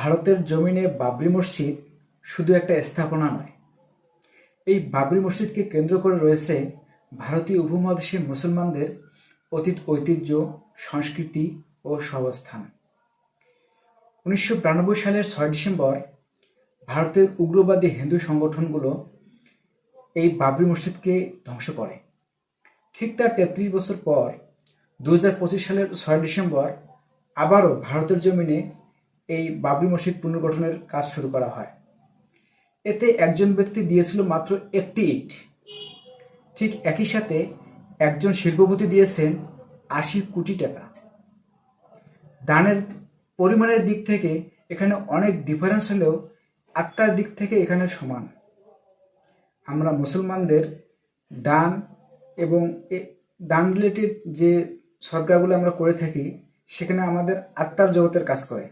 ভারতের জমিনে বাবরি মসজিদ শুধু একটা স্থাপনা নয়। এই বাবরি মসজিদকে কেন্দ্র করে রয়েছে ভারতীয় উপমহাদেশে মুসলমানদের অতীত ঐতিহ্য, সংস্কৃতি ও সহাবস্থান উনিশশো সালের ছয় ডিসেম্বর ভারতের উগ্রবাদী হিন্দু সংগঠনগুলো এই বাবরি মসজিদকে ধ্বংস করে। ঠিক তার তেত্রিশ বছর পর দু হাজার পঁচিশ সালের ছয় ডিসেম্বর আবারও ভারতের জমিনে এই বাবরি মসজিদ পুনর্গঠনের কাজ শুরু করা হয়। এতে একজন ব্যক্তি দিয়েছিল মাত্র একটি ইট। ঠিক একই সাথে একজন শিল্পপতি দিয়েছেন আশি কোটি টাকা। দানের পরিমাণের দিক থেকে এখানে অনেক ডিফারেন্স হলেও আত্মার দিক থেকে এখানে সমান। আমরা মুসলমানদের দান এবং দান রিলেটেড যে সদকাগুলো আমরা করে থাকি, সেখানে আমাদের আত্মার জগতের কাজ করে।